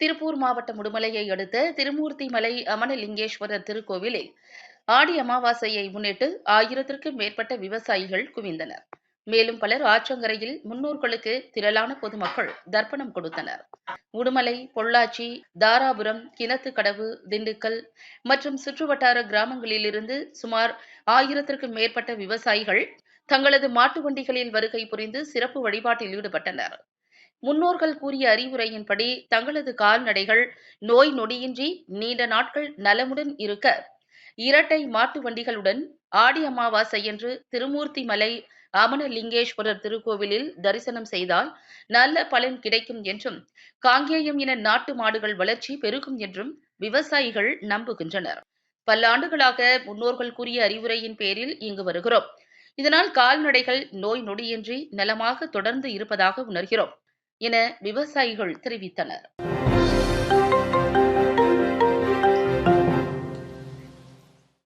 திருப்பூர் மாவட்டம் உடுமலையை அடுத்த திருமூர்த்தி மலை அமனலிங்கேஸ்வரர் திருக்கோவிலில் ஆடி அமாவாசையை முன்னிட்டு ஆயிரத்திற்கும் மேற்பட்ட விவசாயிகள் குவிந்தனர். மேலும் பலர் ஆற்றங்கரையில் முன்னோர்களுக்கு திரளான பொதுமக்கள் தர்ப்பணம் கொடுத்தனர். உடுமலை பொள்ளாச்சி தாராபுரம் கிணத்துக்கடவு திண்டுக்கல் மற்றும் சுற்றுவட்டார கிராமங்களிலிருந்து சுமார் ஆயிரத்திற்கும் மேற்பட்ட விவசாயிகள் தங்களது மாட்டு வண்டிகளில் வருகை புரிந்து சிறப்பு வழிபாட்டில் ஈடுபட்டனர். முன்னோர்கள் கூறிய அறிவுரையின்படி தங்களது கால்நடைகள் நோய் நொடியின்றி நீண்ட நாட்கள் நலமுடன் இருக்க இரட்டை மாட்டு வண்டிகளுடன் ஆடி அமாவாசையன்று திருமூர்த்தி மலை அமனலிங்கேஸ்வரர் திருக்கோவிலில் தரிசனம் செய்தால் நல்ல பலன் கிடைக்கும் என்றும் காங்கேயம் என நாட்டு மாடுகள் வளர்ச்சி பெருகும் என்றும் விவசாயிகள் நம்புகின்றனர். பல்லாண்டுகளாக முன்னோர்கள் கூறிய அறிவுரையின் பேரில் இங்கு வருகிறோம். இதனால் கால்நடைகள் நோய் நொடியின்றி நலமாக தொடர்ந்து இருப்பதாக உணர்கிறோம். என விவசாயிகள் தெரிவித்தனர்.